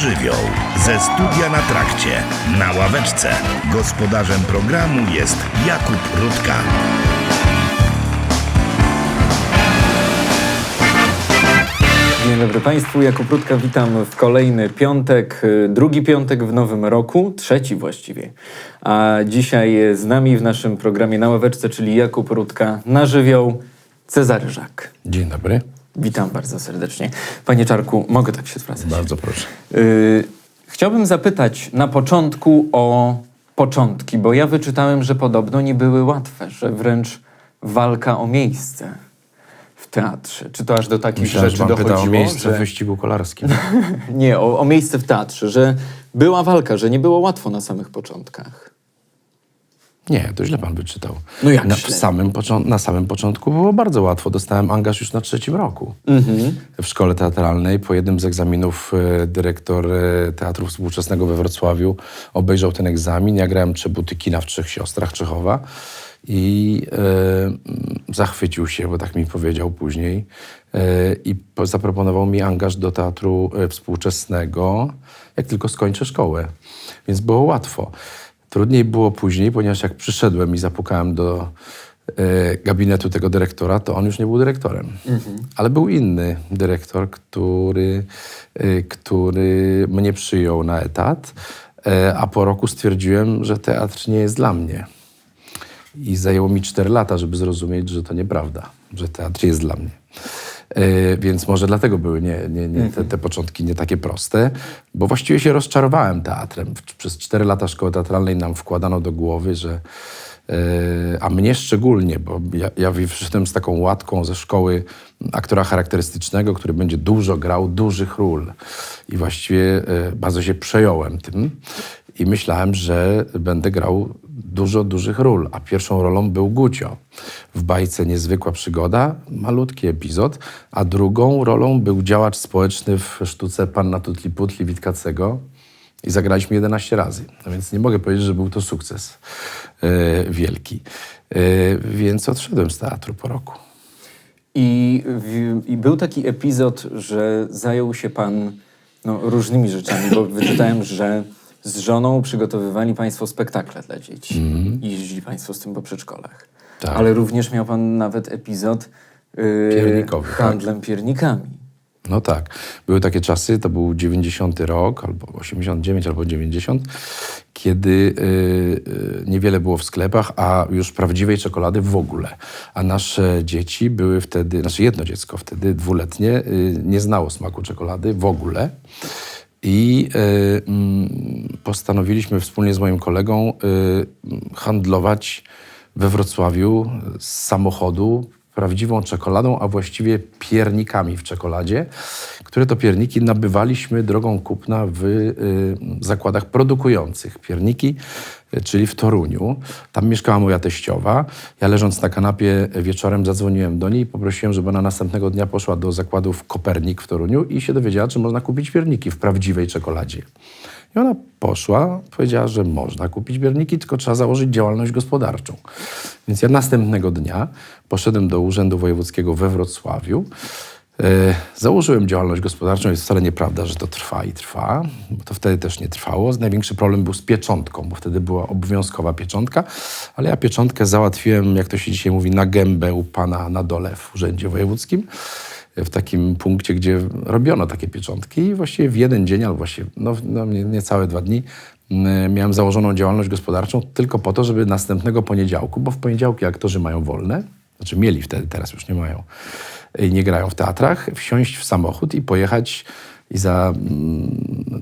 żywioł ze studia na trakcie, na ławeczce. Gospodarzem programu jest Jakub Rutka. Dzień dobry Państwu, Jakub Rutka, witam w kolejny piątek, y, drugi piątek w nowym roku, trzeci właściwie. A dzisiaj z nami w naszym programie na ławeczce, czyli Jakub Rutka na żywioł, Cezary Żak. Dzień dobry. Witam bardzo serdecznie. Panie Czarku, mogę tak się zwracać? Bardzo proszę. Y, chciałbym zapytać na początku o początki, bo ja wyczytałem, że podobno nie były łatwe, że wręcz walka o miejsce w teatrze. Czy to aż do takich Myślałem, rzeczy pyta o dochodziło? miejsce że... w wyścigu kolarskim. Nie, o, o miejsce w teatrze, że była walka, że nie było łatwo na samych początkach. Nie, to źle pan wyczytał. No jak na, źle? samym na samym początku było bardzo łatwo. Dostałem angaż już na trzecim roku. Mhm. W szkole teatralnej po jednym z egzaminów e, dyrektor e, Teatru Współczesnego we Wrocławiu obejrzał ten egzamin. Ja grałem Trzebuty kina w Trzech Siostrach Czechowa i e, zachwycił się, bo tak mi powiedział później i po, zaproponował mi angaż do Teatru Współczesnego, jak tylko skończę szkołę. Więc było łatwo. Trudniej było później, ponieważ jak przyszedłem i zapukałem do e, gabinetu tego dyrektora, to on już nie był dyrektorem. Ale był inny dyrektor, który, e, który mnie przyjął na etat, e, a po roku stwierdziłem, że teatr nie jest dla mnie. I zajęło mi 4 lata, żeby zrozumieć, że to nieprawda, że teatr jest dla mnie. E, więc może dlatego były nie, nie, nie, te, te początki nie takie proste, bo właściwie się rozczarowałem teatrem. Przez 4 lata szkoły teatralnej nam wkładano do głowy, że e, a mnie szczególnie, bo ja, ja wyszedłem z taką łatką ze szkoły aktora charakterystycznego, który będzie dużo grał dużych ról. I właściwie e, bardzo się przejąłem tym i myślałem, że będę grał dużo dużych ról, a pierwszą rolą był Gucio. W bajce Niezwykła Przygoda, malutki epizod, a drugą rolą był działacz społeczny w sztuce Panna Tutli Putli Witkacego i zagraliśmy 11 razy. No więc nie mogę powiedzieć, że był to sukces e, wielki. E, więc odszedłem z teatru po roku. I, w, I był taki epizod, że zajął się pan no, różnymi rzeczami, bo wyczytałem, że z żoną przygotowywali państwo spektakle dla dzieci i jeździli państwo z tym po przedszkolach. Tak. Ale również miał pan nawet epizod yy, tak. handlem piernikami. No tak. Były takie czasy, to był 90 rok, albo 89, albo 90, kiedy y, y, niewiele było w sklepach, a już prawdziwej czekolady w ogóle. A nasze dzieci były wtedy, znaczy jedno dziecko wtedy, dwuletnie, y, nie znało smaku czekolady w ogóle. I y, mm, postanowiliśmy wspólnie z moim kolegą y, handlować we Wrocławiu z samochodu prawdziwą czekoladą, a właściwie piernikami w czekoladzie, które to pierniki nabywaliśmy drogą kupna w y, zakładach produkujących pierniki, y, czyli w Toruniu. Tam mieszkała moja teściowa. Ja leżąc na kanapie wieczorem zadzwoniłem do niej i poprosiłem, żeby ona następnego dnia poszła do zakładów Kopernik w Toruniu i się dowiedziała, czy można kupić pierniki w prawdziwej czekoladzie. I ona poszła, powiedziała, że można kupić bierniki, tylko trzeba założyć działalność gospodarczą. Więc ja następnego dnia poszedłem do Urzędu Wojewódzkiego we Wrocławiu. E, założyłem działalność gospodarczą. Jest wcale nieprawda, że to trwa i trwa, bo to wtedy też nie trwało. Największy problem był z pieczątką, bo wtedy była obowiązkowa pieczątka, ale ja pieczątkę załatwiłem, jak to się dzisiaj mówi, na gębę u pana na dole w Urzędzie Wojewódzkim w takim punkcie, gdzie robiono takie pieczątki i właściwie w jeden dzień, albo właściwie no, no, nie- niecałe dwa dni miałem założoną działalność gospodarczą tylko po to, żeby następnego poniedziałku, bo w poniedziałki aktorzy mają wolne, znaczy mieli wtedy, teraz już nie mają, i nie grają w teatrach, wsiąść w samochód i pojechać i za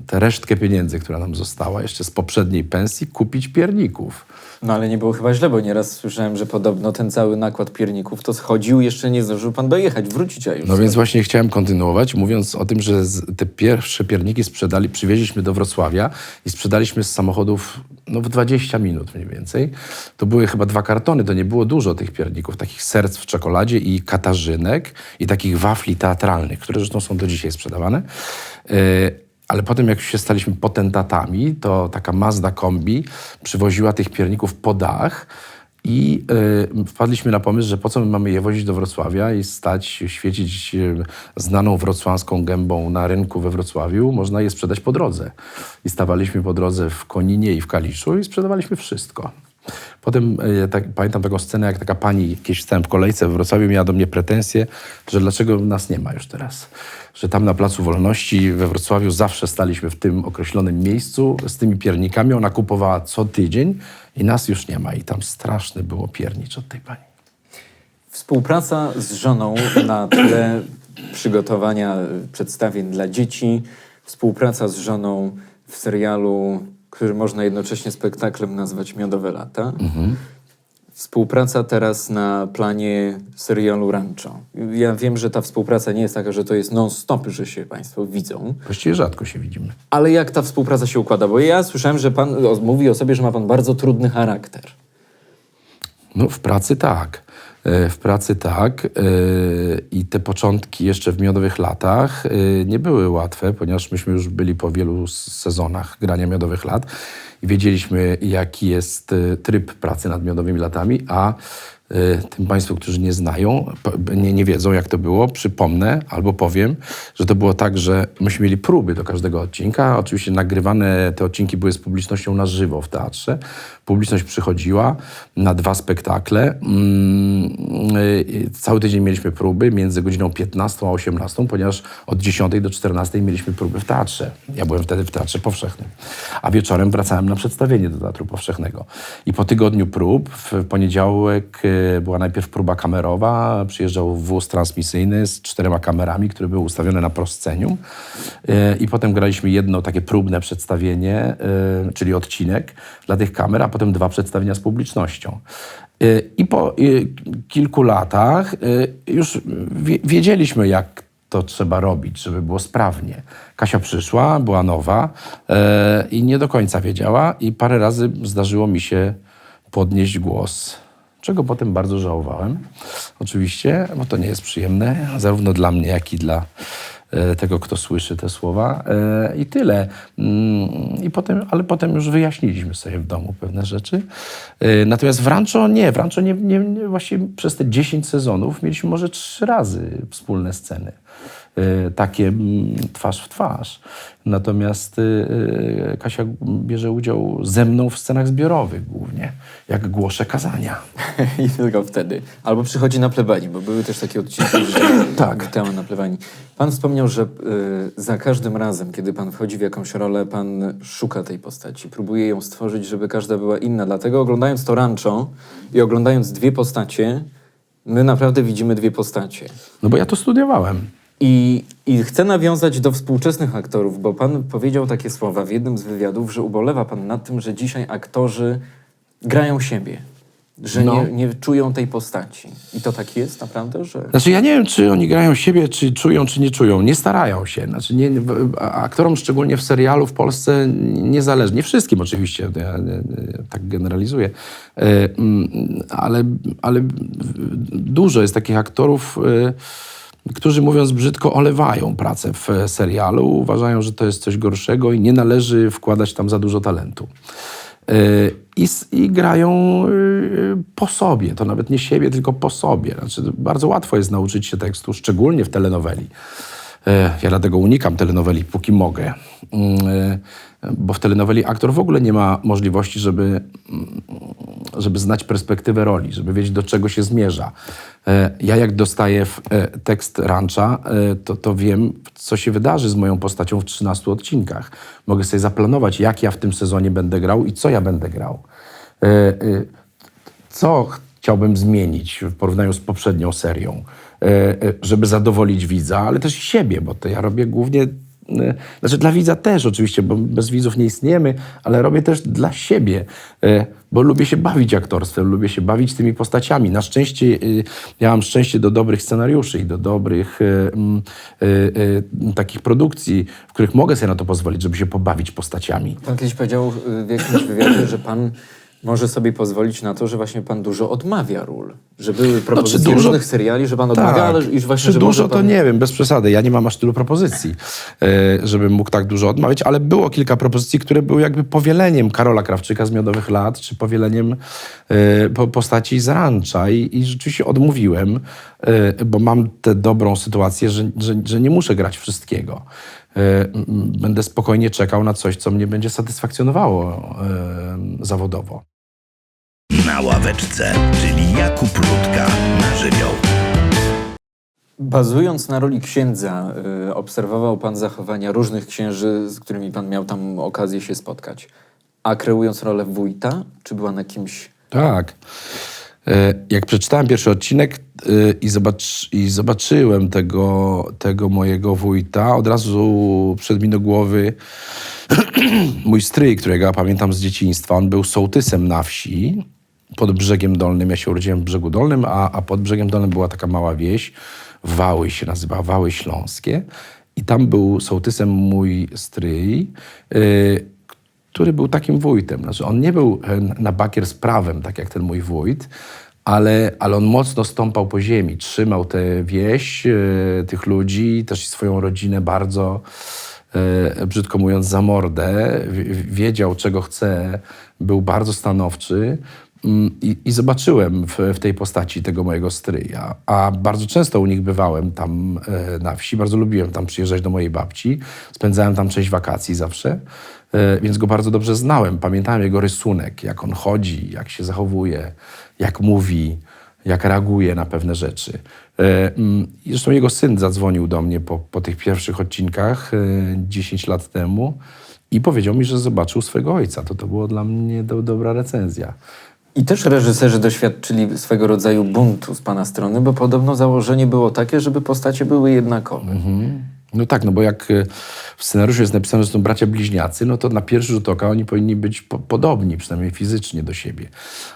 tę resztkę pieniędzy, która nam została jeszcze z poprzedniej pensji, kupić pierników. No ale nie było chyba źle, bo nieraz słyszałem, że podobno ten cały nakład pierników to schodził, jeszcze nie zdążył pan dojechać, wrócić, a już... No więc właśnie chciałem kontynuować, mówiąc o tym, że te pierwsze pierniki sprzedali, przywieźliśmy do Wrocławia i sprzedaliśmy z samochodów no, w 20 minut mniej więcej. To były chyba dwa kartony, to nie było dużo tych pierników, takich serc w czekoladzie i katarzynek i takich wafli teatralnych, które zresztą są do dzisiaj sprzedawane. Yy, ale potem, jak się staliśmy potentatami, to taka Mazda kombi przywoziła tych pierników po dach I y, wpadliśmy na pomysł, że po co my mamy je wozić do Wrocławia i stać, świecić y, znaną wrocławską gębą na rynku we Wrocławiu. Można je sprzedać po drodze. I stawaliśmy po drodze w Koninie i w Kaliszu i sprzedawaliśmy wszystko. Potem y, tak, pamiętam taką scenę, jak taka pani kiedyś stałem w kolejce w Wrocławiu, miała do mnie pretensje, że dlaczego nas nie ma już teraz. Że tam na Placu Wolności we Wrocławiu zawsze staliśmy w tym określonym miejscu z tymi piernikami. Ona kupowała co tydzień i nas już nie ma. I tam straszny było piernicz od tej pani. Współpraca z żoną na tle przygotowania e, przedstawień dla dzieci, współpraca z żoną w serialu, który można jednocześnie spektaklem nazwać Miodowe Lata. Współpraca teraz na planie serialu Rancho. Ja wiem, że ta współpraca nie jest taka, że to jest non-stop, że się Państwo widzą. Właściwie rzadko się widzimy. Ale jak ta współpraca się układa? Bo ja słyszałem, że Pan mówi o sobie, że ma Pan bardzo trudny charakter. No w pracy tak. E, W pracy tak. E, I te początki jeszcze w miodowych latach e, nie były łatwe, ponieważ myśmy już byli po wielu sezonach grania miodowych lat i wiedzieliśmy, jaki jest tryb pracy nad miodowymi latami, a tym Państwu, którzy nie znają, nie, nie wiedzą, jak to było, przypomnę albo powiem, że to było tak, że myśmy mieli próby do każdego odcinka. Oczywiście nagrywane te odcinki były z publicznością na żywo w teatrze. Publiczność przychodziła na dwa spektakle. Mm, y, Cały tydzień mieliśmy próby między godziną 15 a 18, ponieważ od 10 do 14 mieliśmy próby w teatrze. Ja byłem wtedy w Teatrze Powszechnym. A wieczorem wracałem na przedstawienie do Teatru Powszechnego. I po tygodniu prób, w poniedziałek y, była najpierw próba kamerowa, przyjeżdżał wóz transmisyjny z czterema kamerami, które były ustawione na proscenium. Y, I potem graliśmy jedno takie próbne przedstawienie, y, czyli odcinek dla tych kamer, a potem dwa przedstawienia z publicznością. Y, I po kilku latach już wie- wiedzieliśmy, jak to trzeba robić, żeby było sprawnie. Kasia przyszła, była nowa e, i nie do końca wiedziała i parę razy zdarzyło mi się podnieść głos, czego potem bardzo żałowałem. Oczywiście, bo to nie jest przyjemne, zarówno dla mnie, jak i dla e, tego, kto słyszy te słowa. E, I tyle. Mm, I potem, ale potem już wyjaśniliśmy sobie w domu pewne rzeczy. E, Natomiast w Rancho nie. W Rancho nie, nie, nie, właściwie przez te 10 sezonów mieliśmy może trzy razy wspólne sceny. E, Takie mm, twarz w twarz. Natomiast e, Kasia bierze udział ze mną w scenach zbiorowych głównie, jak głoszę kazania. I tylko wtedy. Albo przychodzi na plebanii, bo były też takie odcinki, że Tak. witamy na plebanii. Pan wspomniał, że y, za każdym razem, kiedy pan wchodzi w jakąś rolę, pan szuka tej postaci, próbuje ją stworzyć, żeby każda była inna. Dlatego oglądając to rancho i oglądając dwie postacie, my naprawdę widzimy dwie postacie. No bo ja to studiowałem. I, I chcę nawiązać do współczesnych aktorów, bo pan powiedział takie słowa w jednym z wywiadów, że ubolewa pan nad tym, że dzisiaj aktorzy grają siebie, że No. nie, nie czują tej postaci. I to tak jest naprawdę, że... Znaczy ja nie wiem, czy oni grają siebie, czy czują, czy nie czują. Nie starają się. Znaczy nie, aktorom, szczególnie w serialu w Polsce, niezależnie. Nie wszystkim oczywiście, ja, tak generalizuję. E, mm, ale, ale dużo jest takich aktorów, e, którzy mówiąc brzydko olewają pracę w serialu. Uważają, że to jest coś gorszego i nie należy wkładać tam za dużo talentu. Y, I, I grają y, po sobie, to nawet nie siebie, tylko po sobie. Znaczy, bardzo łatwo jest nauczyć się tekstu, szczególnie w telenoweli. Ja dlatego unikam telenoweli, póki mogę. Bo w telenoweli aktor w ogóle nie ma możliwości, żeby, żeby znać perspektywę roli, żeby wiedzieć, do czego się zmierza. E, Ja jak dostaję e, tekst rancha, e, to, to wiem, co się wydarzy z moją postacią w 13 odcinkach. Mogę sobie zaplanować, jak ja w tym sezonie będę grał i co ja będę grał. Co chciałbym zmienić w porównaniu z poprzednią serią, żeby zadowolić widza, ale też siebie, bo to ja robię głównie znaczy dla widza też oczywiście, bo bez widzów nie istniejemy, ale robię też dla siebie, e, bo lubię się bawić aktorstwem, lubię się bawić tymi postaciami. Na szczęście e, ja mam szczęście do dobrych scenariuszy i do dobrych mm, takich produkcji, w których mogę sobie na to pozwolić, żeby się pobawić postaciami. Pan kiedyś powiedział y, w jakimś wywiadzie, że pan może sobie pozwolić na to, że właśnie pan dużo odmawia ról. Że były propozycje dużo- różnych seriali, że pan odmawia, ale iż właśnie, Czy że dużo może to pan... nie wiem, bez przesady. Ja nie mam aż tylu propozycji, e, żebym mógł tak dużo odmawiać, ale było kilka propozycji, które były jakby powieleniem Karola Krawczyka z Miodowych Lat, czy powieleniem e, po, postaci z Rancza i, i rzeczywiście odmówiłem, e, bo mam tę dobrą sytuację, że, że, że nie muszę grać wszystkiego. Będę spokojnie czekał na coś, co mnie będzie satysfakcjonowało zawodowo. Na ławeczce, czyli Jakub Rutka na żywioł. Bazując na roli księdza, y, obserwował pan zachowania różnych księży, z którymi pan miał tam okazję się spotkać. A kreując rolę wójta, czy była na kimś... Tak. E, Jak przeczytałem pierwszy odcinek e, i, zobacz, i zobaczyłem tego, tego mojego wójta, od razu przed mi do głowy mój stryj, którego ja pamiętam z dzieciństwa. On był sołtysem na wsi pod brzegiem dolnym. Ja się urodziłem w brzegu dolnym, a, a pod brzegiem dolnym była taka mała wieś. Wały się nazywa, Wały Śląskie. I tam był sołtysem mój stryj. y, który był takim wójtem. Znaczy, on nie był e, na bakier z prawem, tak jak ten mój wójt, ale, ale on mocno stąpał po ziemi, trzymał tę wieś, e, tych ludzi, też swoją rodzinę bardzo, e, brzydko mówiąc, za mordę. Wiedział, czego chce, był bardzo stanowczy. Mm, I, I zobaczyłem w, w tej postaci tego mojego stryja. A bardzo często u nich bywałem tam e, na wsi. Bardzo lubiłem tam przyjeżdżać do mojej babci. Spędzałem tam część wakacji zawsze. E, więc go bardzo dobrze znałem. Pamiętałem jego rysunek, jak on chodzi, jak się zachowuje, jak mówi, jak reaguje na pewne rzeczy. E, mm, Zresztą jego syn zadzwonił do mnie po, po tych pierwszych odcinkach e, 10 lat temu i powiedział mi, że zobaczył swojego ojca. To to było dla mnie do, dobra recenzja. I też reżyserzy doświadczyli swego rodzaju buntu z pana strony, bo podobno założenie było takie, żeby postacie były jednakowe. No tak, no bo jak e, w scenariuszu jest napisane, że są bracia bliźniacy, no to na pierwszy rzut oka oni powinni być po podobni, przynajmniej fizycznie do siebie.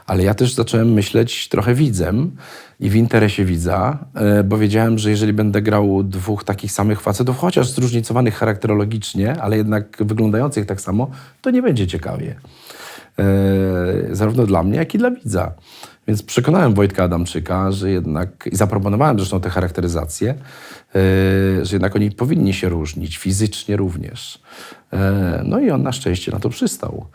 Ale ja też zacząłem myśleć trochę widzem i w interesie widza, e, bo wiedziałem, że jeżeli będę grał dwóch takich samych facetów, chociaż zróżnicowanych charakterologicznie, ale jednak wyglądających tak samo, to nie będzie ciekawie. E, zarówno dla mnie, jak i dla widza. Więc przekonałem Wojtka Adamczyka, że jednak, i zaproponowałem zresztą tę charakteryzację, e, że jednak oni powinni się różnić, fizycznie również. E, no i on na szczęście na to przystał.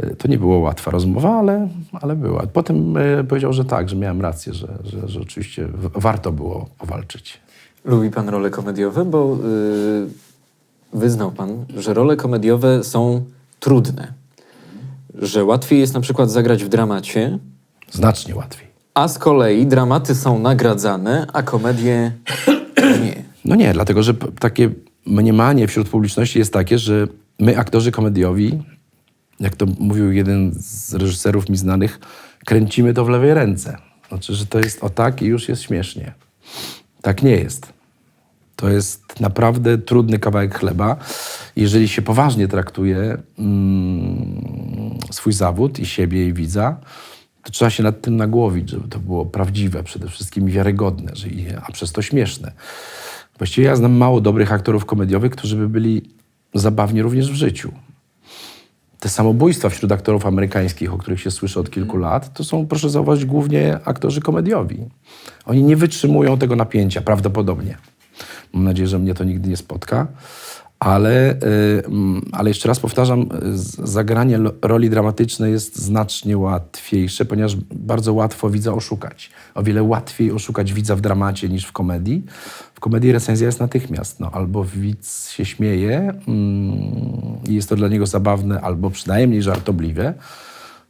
E, To nie była łatwa rozmowa, ale, ale była. Potem powiedział, że tak, że miałem rację, że, że, że oczywiście warto było powalczyć. Lubi pan role komediowe, bo yy, wyznał pan, że role komediowe są trudne. Że łatwiej jest na przykład zagrać w dramacie, Znacznie łatwiej. a z kolei dramaty są nagradzane, a komedie nie. No nie, dlatego że p- takie mniemanie wśród publiczności jest takie, że my, aktorzy komediowi, jak to mówił jeden z reżyserów mi znanych, kręcimy to w lewej ręce. Znaczy, że to jest o tak i już jest śmiesznie. Tak nie jest. To jest naprawdę trudny kawałek chleba. Jeżeli się poważnie traktuje mm, swój zawód i siebie i widza, to trzeba się nad tym nagłowić, żeby to było prawdziwe, przede wszystkim i wiarygodne, a przez to śmieszne. Właściwie ja znam mało dobrych aktorów komediowych, którzy by byli zabawni również w życiu. Te samobójstwa wśród aktorów amerykańskich, o których się słyszy od kilku lat, to są, proszę zauważyć, głównie aktorzy komediowi. Oni nie wytrzymują tego napięcia, prawdopodobnie. Mam nadzieję, że mnie to nigdy nie spotka. Ale, y, mm, ale jeszcze raz powtarzam, zagranie roli dramatycznej jest znacznie łatwiejsze, ponieważ bardzo łatwo widza oszukać. O wiele łatwiej oszukać widza w dramacie niż w komedii. W komedii recenzja jest natychmiast. No, albo widz się śmieje mm, i jest to dla niego zabawne, albo przynajmniej żartobliwe,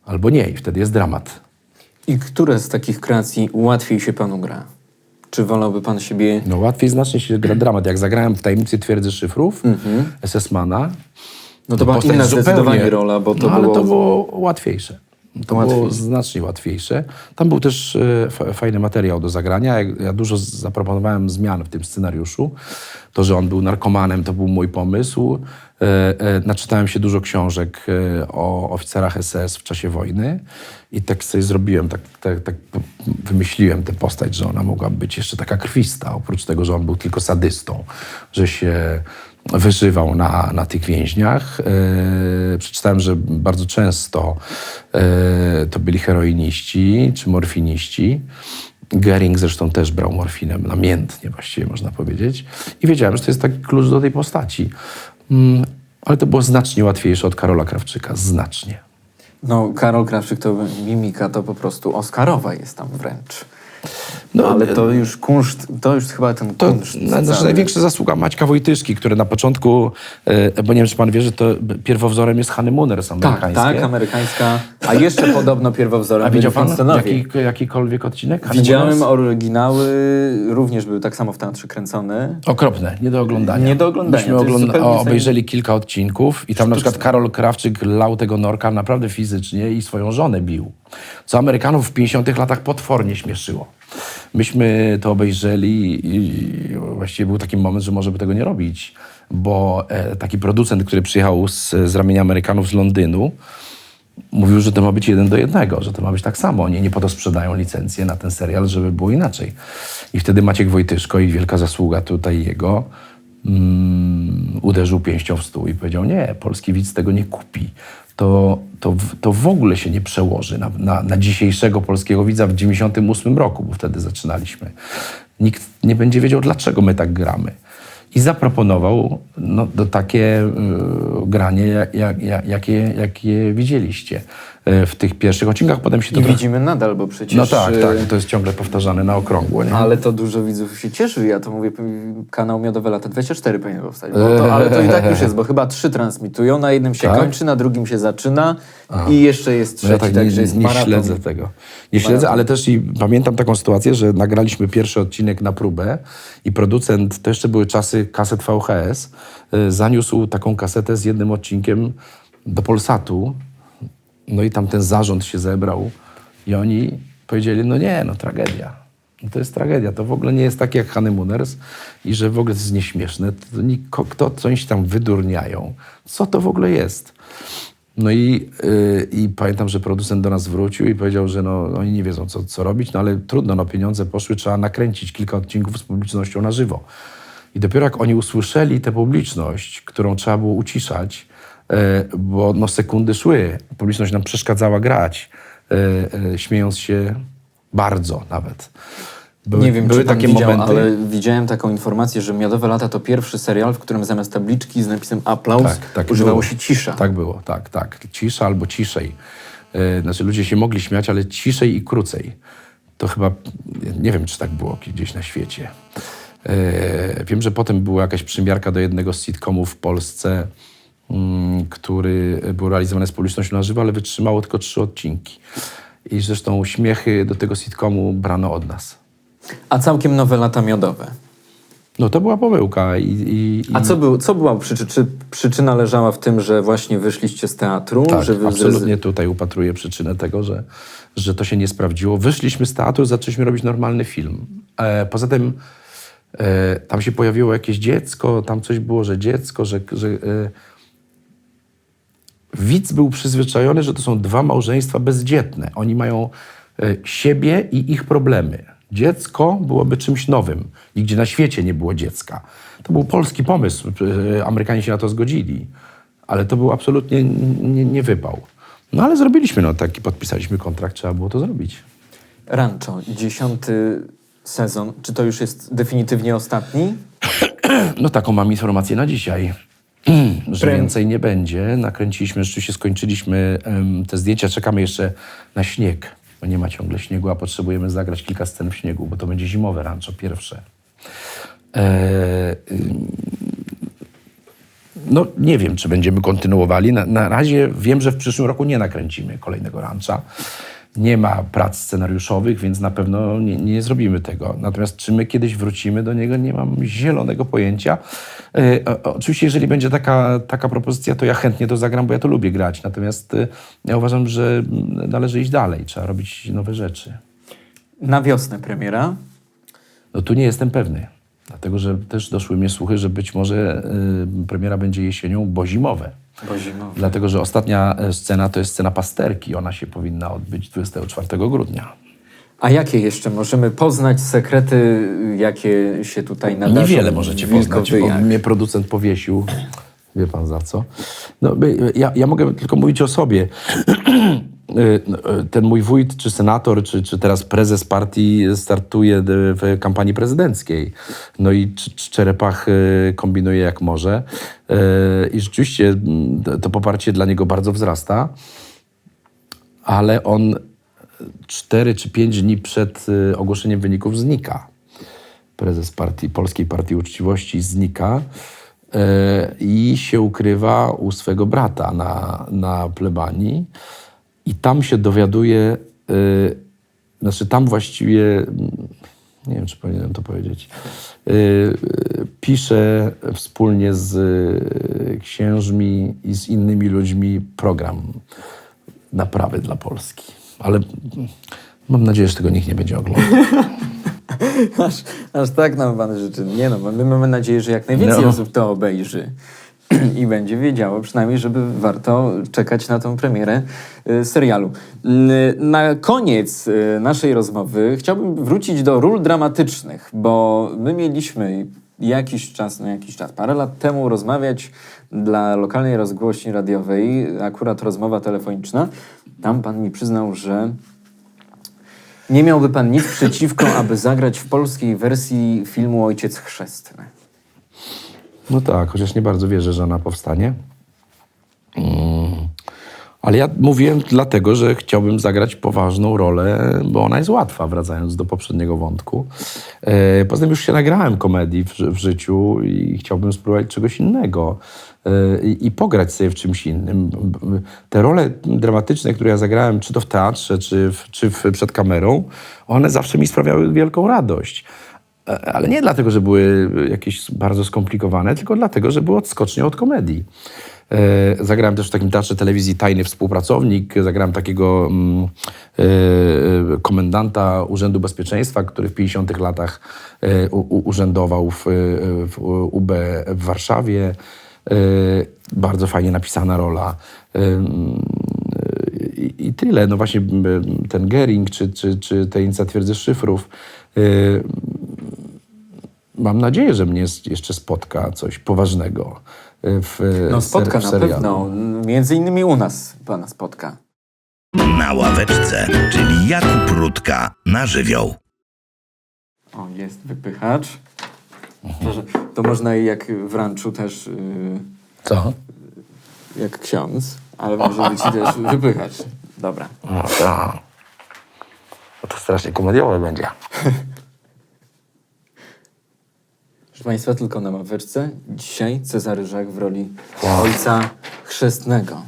albo nie i wtedy jest dramat. I które z takich kreacji łatwiej się panu gra? Czy wolałby pan siebie... No łatwiej znacznie się gra dramat. Jak zagrałem w Tajemnicy Twierdzy Szyfrów SS-mana, No to była inna zdecydowanie rola, bo to no, ale było... to było łatwiejsze. To Łatwiej. było znacznie łatwiejsze. Tam był też e, fa- fajny materiał do zagrania. Ja, ja dużo zaproponowałem zmian w tym scenariuszu. To, że on był narkomanem, to był mój pomysł. E, e, naczytałem się dużo książek e, o oficerach SS w czasie wojny i tak sobie zrobiłem, tak, tak, tak wymyśliłem tę postać, że ona mogła być jeszcze taka krwista, oprócz tego, że on był tylko sadystą, że się wyżywał na, na tych więźniach. E, przeczytałem, że bardzo często e, to byli heroiniści czy morfiniści. Gering zresztą też brał morfinę namiętnie, właściwie można powiedzieć. I wiedziałem, że to jest taki klucz do tej postaci. Mm, ale to było znacznie łatwiejsze od Karola Krawczyka, znacznie. No, Karol Krawczyk to mimika to po prostu Oscarowa jest tam wręcz. No, ale to już kunszt, to już chyba ten To kunszt znaczy największa zasługa Maćka Wojtyszki, który na początku, e, bo nie wiem, czy pan wie, że to pierwowzorem jest Honeymooners Tak, amerykańskie. tak, amerykańska. A jeszcze podobno pierwowzorem A widział pan jaki, jakikolwiek odcinek? Widziałem oryginały, również były tak samo w teatrze kręcone. Okropne, nie do oglądania. Nie do oglądania, Myśmy ogląda- o, obejrzeli kilka odcinków i tam na przykład Karol Krawczyk lał tego norka naprawdę fizycznie i swoją żonę bił. Co Amerykanów w 50 latach potwornie śmieszyło. Myśmy to obejrzeli i właściwie był taki moment, że może by tego nie robić, bo e, taki producent, który przyjechał z, z ramienia Amerykanów z Londynu, mówił, że to ma być jeden do jednego, że to ma być tak samo. Oni nie po to sprzedają licencję na ten serial, żeby było inaczej. I wtedy Maciek Wojtyszko i wielka zasługa tutaj jego mm, uderzył pięścią w stół i powiedział, nie, polski widz tego nie kupi. To, to, to w ogóle się nie przełoży na, na, na dzisiejszego polskiego widza w 98 roku, bo wtedy zaczynaliśmy. Nikt nie będzie wiedział, dlaczego my tak gramy. I zaproponował no, to takie y, granie, jak, jak, jak, jakie, jakie widzieliście w tych pierwszych odcinkach. Potem się to I trochę- widzimy nadal, bo przecież... No tak, e, tak. To jest ciągle powtarzane na okrągło. Nie? Ale to dużo widzów się cieszy. Ja to mówię, kanał Miodowe Lata 24 powinien powstać. To, ale to i tak już jest, bo chyba trzy transmitują. Na jednym się Tak? kończy, na drugim się zaczyna i jeszcze jest No trzeci, ja tak nie, także jest nie maraton. śledzę tego. Nie śledzę, ale też i pamiętam taką sytuację, że nagraliśmy pierwszy odcinek na próbę i producent, to jeszcze były czasy kaset VHS, y, zaniósł taką kasetę z jednym odcinkiem do Polsatu. No i tam ten zarząd się zebrał i oni powiedzieli, no nie, no tragedia. No to jest tragedia. To w ogóle nie jest tak jak Honeymooners i że w ogóle to jest nieśmieszne. To niko, coś tam wydurniają. Co to w ogóle jest? No i, yy, i pamiętam, że producent do nas wrócił i powiedział, że no, oni nie wiedzą, co, co robić, no ale trudno, no pieniądze poszły, trzeba nakręcić kilka odcinków z publicznością na żywo. I dopiero jak oni usłyszeli tę publiczność, którą trzeba było uciszać, bo no, sekundy szły, publiczność nam przeszkadzała grać, yy, yy, śmiejąc się bardzo nawet. Były, nie wiem, były czy takie widział, momenty. ale widziałem taką informację, że Miodowe Lata to pierwszy serial, w którym zamiast tabliczki z napisem aplauz Tak, tak używało było. się cisza. Tak było, tak, tak. Cisza albo ciszej. E, Znaczy ludzie się mogli śmiać, ale ciszej i krócej. To chyba, nie wiem, czy tak było gdzieś na świecie. E, Wiem, że potem była jakaś przymiarka do jednego z sitcomów w Polsce, który był realizowany z publicznością na żywo, ale wytrzymało tylko trzy odcinki. I zresztą śmiechy do tego sitcomu brano od nas. A całkiem nowe lata miodowe. No to była pomyłka i... i, i A co, był, co była przyczyna? Czy przyczyna leżała w tym, że właśnie wyszliście z teatru? Tak, że wy absolutnie tutaj upatruję przyczynę tego, że, że to się nie sprawdziło. Wyszliśmy z teatru, zaczęliśmy robić normalny film. E, poza tym e, tam się pojawiło jakieś dziecko, tam coś było, że dziecko, że... że e, widz był przyzwyczajony, że to są dwa małżeństwa bezdzietne. Oni mają e, siebie i ich problemy. Dziecko byłoby czymś nowym. Nigdzie na świecie nie było dziecka. To był polski pomysł. E, Amerykanie się na to zgodzili. Ale to był absolutnie nie, nie wypał. No ale zrobiliśmy, no taki podpisaliśmy kontrakt, trzeba było to zrobić. Rancho, dziesiąty sezon. Czy to już jest definitywnie ostatni? No taką mam informację na dzisiaj, że więcej nie będzie. Nakręciliśmy, rzeczywiście skończyliśmy te zdjęcia, czekamy jeszcze na śnieg, bo nie ma ciągle śniegu, a potrzebujemy zagrać kilka scen w śniegu, bo to będzie zimowe rancho, pierwsze. E, ym, no nie wiem, czy będziemy kontynuowali. Na, na razie wiem, że w przyszłym roku nie nakręcimy kolejnego rancha. Nie ma prac scenariuszowych, więc na pewno nie, nie zrobimy tego. Natomiast czy my kiedyś wrócimy do niego, nie mam zielonego pojęcia. E, oczywiście, jeżeli będzie taka, taka propozycja, to ja chętnie to zagram, bo ja to lubię grać. Natomiast e, ja uważam, że mm, należy iść dalej. Trzeba robić nowe rzeczy. Na wiosnę premiera. No tu nie jestem pewny. Dlatego, że też doszły mnie słuchy, że być może y, premiera będzie jesienią, bo zimowe. Bo zimowy. Dlatego, że ostatnia e, scena to jest scena pasterki. Ona się powinna odbyć 24 grudnia. A jakie jeszcze możemy poznać sekrety, jakie się tutaj nadarzą? Niewiele możecie poznać, bo mnie producent powiesił. Wie pan za co? No, ja, ja mogę tylko mówić o sobie. y, y, ten mój wójt, czy senator, czy, czy teraz prezes partii startuje y, w kampanii prezydenckiej. No i Cz- Czerepach kombinuje jak może. I rzeczywiście mm, to- poparcie dla niego bardzo wzrasta, ale on 4 czy 5 dni przed ogłoszeniem wyników znika. Prezes partii, Polskiej Partii Uczciwości znika i się ukrywa u swego brata na, na plebanii i tam się dowiaduje, y, znaczy tam właściwie, nie wiem czy powinienem to powiedzieć, y, y, pisze wspólnie z y, księżmi i z innymi ludźmi program naprawy dla Polski. Ale mam nadzieję, że tego nikt nie będzie oglądał. Aż, aż tak nam pan życzy. Nie no, my mamy nadzieję, że jak najwięcej No. osób to obejrzy. I będzie wiedziało przynajmniej, żeby warto czekać na tą premierę y, serialu. Mm, Na koniec y, naszej rozmowy chciałbym wrócić do ról dramatycznych, bo my mieliśmy jakiś czas, no jakiś czas, parę lat temu rozmawiać dla lokalnej rozgłośni radiowej, akurat rozmowa telefoniczna. Tam pan mi przyznał, że nie miałby pan nic przeciwko, aby zagrać w polskiej wersji filmu Ojciec Chrzestny. No tak, chociaż nie bardzo wierzę, że ona powstanie. Mm. Ale ja mówiłem dlatego, że chciałbym zagrać poważną rolę, bo ona jest łatwa, wracając do poprzedniego wątku. E, Poza tym już się nagrałem komedii w, w życiu i chciałbym spróbować czegoś innego e, i, pograć sobie w czymś innym. Te role dramatyczne, które ja zagrałem, czy to w teatrze, czy, w, czy w, przed kamerą, one zawsze mi sprawiały wielką radość. E, Ale nie dlatego, że były jakieś bardzo skomplikowane, tylko dlatego, że były odskocznią od komedii. E, Zagrałem też w takim teatrze telewizji Tajny Współpracownik, zagrałem takiego mm, e, komendanta Urzędu Bezpieczeństwa, który w 50 latach urzędował w, w UB w Warszawie. Bardzo fajnie napisana rola. I, tyle. No właśnie ten Gering, czy, czy, czy tajemnica twierdzy szyfrów. Mam nadzieję, że mnie jeszcze spotka coś poważnego y, w No ser- spotka w na pewno. Między innymi u nas pana spotka. Na ławeczce, czyli Jakub Rutka na żywioł. O, jest wypychacz. Proszę, to można i jak w ranczu też, yy, Co? jak ksiądz, ale może być też wypychacz. Dobra. No tak. No to strasznie komediowe będzie. Proszę Państwa, tylko na ławeczce. Dzisiaj Cezary Żak w roli ojca chrzestnego.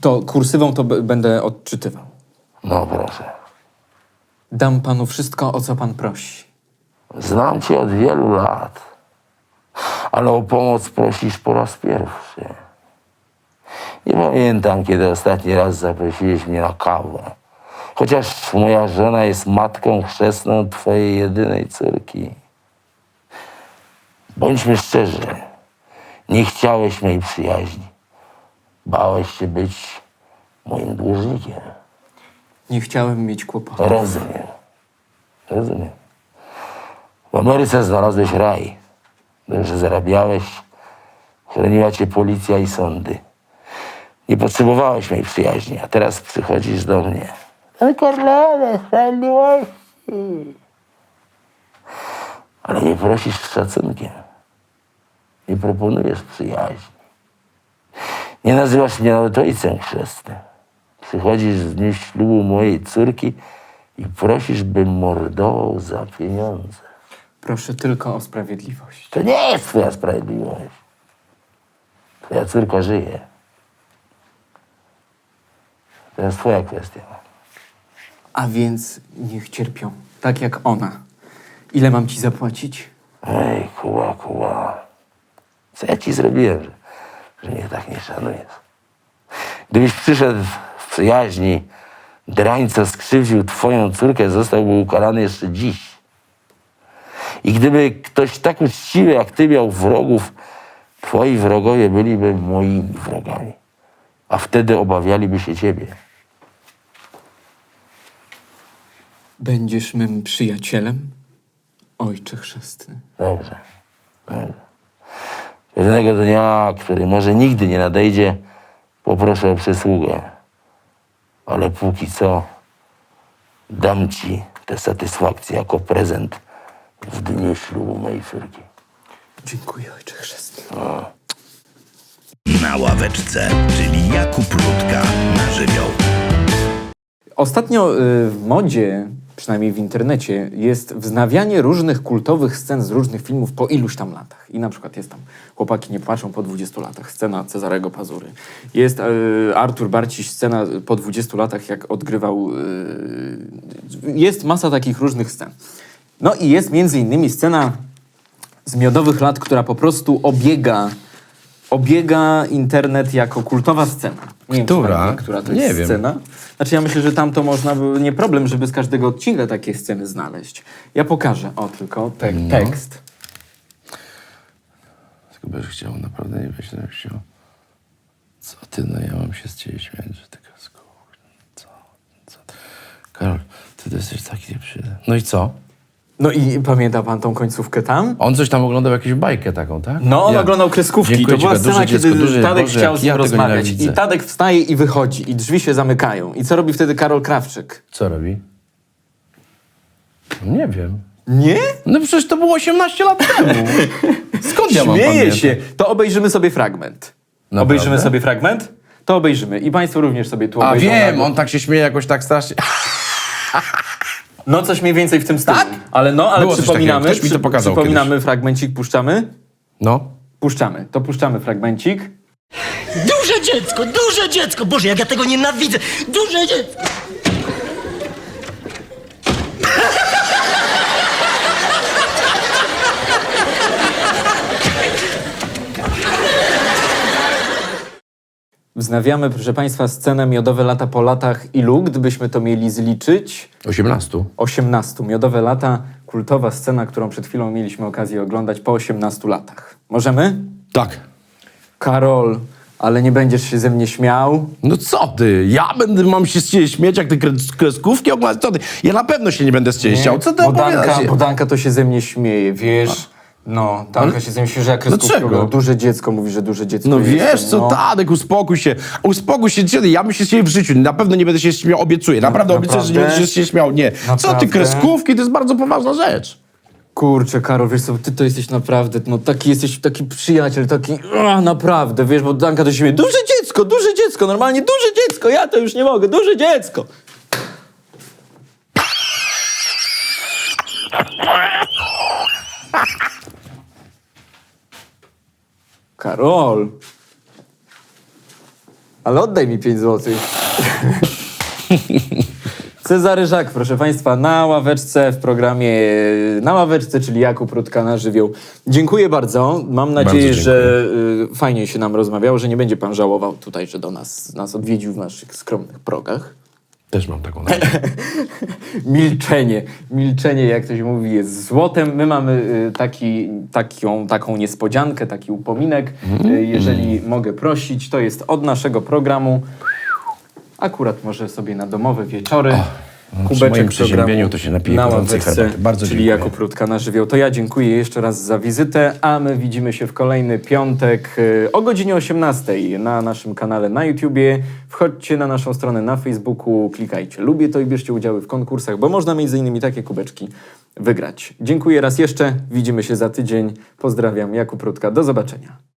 To kursywą to b- będę odczytywał. No proszę. Dam panu wszystko, o co pan prosi. Znam cię od wielu lat, ale o pomoc prosisz po raz pierwszy. Nie pamiętam, kiedy ostatni raz zaprosiłeś mnie na kawę. Chociaż moja żona jest matką chrzestną twojej jedynej córki. Bądźmy szczerzy, nie chciałeś mojej przyjaźni. Bałeś się być moim dłużnikiem. Nie chciałem mieć kłopotu. Rozumiem. Rozumiem. W Ameryce znalazłeś raj. Dobrze zarabiałeś. Chroniła cię policja i sądy. Nie potrzebowałeś mojej przyjaźni, a teraz przychodzisz do mnie. Corleone, sprawiedliwości. Ale nie prosisz z szacunkiem. Nie proponujesz przyjaźni. Nie nazywasz mnie nawet ojcem chrzestnym. Przychodzisz w dniu ślubu mojej córki i prosisz, bym mordował za pieniądze. Proszę tylko o sprawiedliwość. To nie jest twoja sprawiedliwość. Twoja córka żyje. To jest twoja kwestia. A więc niech cierpią, tak jak ona. Ile mam ci zapłacić? Ej, kuła, kuła. Co ja ci zrobiłem, że, że mnie tak nie szanujesz? Gdybyś przyszedł w przyjaźni, drań, co skrzywdził twoją córkę, zostałby ukarany jeszcze dziś. I gdyby ktoś tak uczciwy jak ty miał wrogów, twoi wrogowie byliby moimi wrogami. A wtedy obawialiby się ciebie. Będziesz mym przyjacielem, ojcze chrzestny. Dobrze. Dobrze. Pewnego dnia, który może nigdy nie nadejdzie, poproszę o przysługę. Ale póki co dam ci tę satysfakcję jako prezent w dniu ślubu mojej córki. Dziękuję, ojcze chrzestny. Na ławeczce, czyli Jakub Rutka na żywioł. Ostatnio y, w modzie, przynajmniej w internecie, jest wznawianie różnych kultowych scen z różnych filmów po iluś tam latach. I na przykład jest tam Chłopaki nie płaczą po 20 latach, scena Cezarego Pazury. Jest y, Artur Barciś, scena po 20 latach, jak odgrywał... Y, jest masa takich różnych scen. No i jest między innymi scena z miodowych lat, która po prostu obiega, obiega internet jako kultowa scena. Nie wiem, Która? pamiętam, która to Nie jest wiem. scena. Znaczy ja myślę, że tam to można, by- nie problem, żeby z każdego odcinka takie sceny znaleźć. Ja pokażę, o tylko te, No. tekst. Tylko będziesz chciał, naprawdę nie będziesz chciał. Co ty, no ja mam się z ciebie śmiać, że ty kasku. Co? co? Karol, ty to jesteś taki nieprzyjemny. No i co? No i pamięta pan tą końcówkę tam? On coś tam oglądał, jakąś bajkę taką, tak? No, on Jak? oglądał kreskówki. Dziękuję to była ci, scena, kiedy dziecko, duże, Tadek Boże, chciał z nim ja rozmawiać. I Tadek wstaje i wychodzi. I drzwi się zamykają. I co robi wtedy Karol Krawczyk? Co robi? No Nie wiem. Nie? No przecież to było 18 lat temu. Skąd ja mam Śmieje pamiętać? się. To obejrzymy sobie fragment. Naprawdę? Obejrzymy sobie fragment? To obejrzymy. I państwo również sobie tu A obejrzą. wiem, nagle. on tak się śmieje jakoś tak strasznie. No coś mniej więcej w tym stylu. Ale no, ale Było coś przypominamy, takiego. Ktoś mi to przy- pokazał przypominamy fragmencik, puszczamy? No. Puszczamy. To puszczamy fragmencik. Duże dziecko, duże dziecko! Boże, jak ja tego nienawidzę! Duże dziecko! Wznawiamy, proszę Państwa, scenę Miodowe lata po latach ilu, gdybyśmy to mieli zliczyć? 18. 18. Miodowe lata, kultowa scena, którą przed chwilą mieliśmy okazję oglądać po 18 latach. Możemy? Tak. Karol, ale nie będziesz się ze mnie śmiał? No co ty? Ja będę, mam się z ciebie śmieć, jak ty kres- kreskówki oglądasz? Co ty? Ja na pewno się nie będę z ciebie chciał. Co ty Bodanka, opowiadasz? Bodanka to się ze mnie śmieje, wiesz? No, Danka się ze mnie śmieje, że kreskówki Dlaczego? Duże dziecko mówi, że duże dziecko No jestem, wiesz co, no. Tadek, uspokój się. Uspokój się, ja bym się z ciebie w życiu, na pewno nie będę się śmiał, obiecuję. Naprawdę, obiecuję, że nie naprawdę? będę się śmiał. Nie. Co Naprawdę? ty, kreskówki, to jest bardzo poważna rzecz. Kurczę, Karol, wiesz co, ty to jesteś naprawdę, no taki jesteś, taki przyjaciel, taki, a, naprawdę, wiesz, bo Danka do siebie, duże dziecko, duże dziecko, normalnie duże dziecko, ja to już nie mogę, duże dziecko. Karol, ale oddaj mi 5 złotych. Cezary Żak, proszę Państwa, na ławeczce w programie Na ławeczce, czyli Jakub Rutka na żywioł. Dziękuję bardzo. Mam nadzieję, dziękuję. że y, fajnie się nam rozmawiało, że nie będzie Pan żałował tutaj, że do nas, nas odwiedził w naszych skromnych progach. Też mam taką nadzieję. Milczenie. Milczenie, jak ktoś mówi, jest złotem. My mamy y, taki, taką, taką niespodziankę, taki upominek. Y, jeżeli mogę prosić, to jest od naszego programu. Akurat może sobie na domowe wieczory. no, przy moim przeziębieniu to się napiję na ławeczce. Bardzo czyli dziękuję. Jakub Rutka na żywioł. To ja dziękuję jeszcze raz za wizytę, a my widzimy się w kolejny piątek y, o godzinie 18 na naszym kanale na YouTubie. Wchodźcie na naszą stronę na Facebooku, klikajcie lubię to i bierzcie udziały w konkursach, bo można między innymi takie kubeczki wygrać. Dziękuję raz jeszcze, widzimy się za tydzień. Pozdrawiam, Jakub Rutka, do zobaczenia.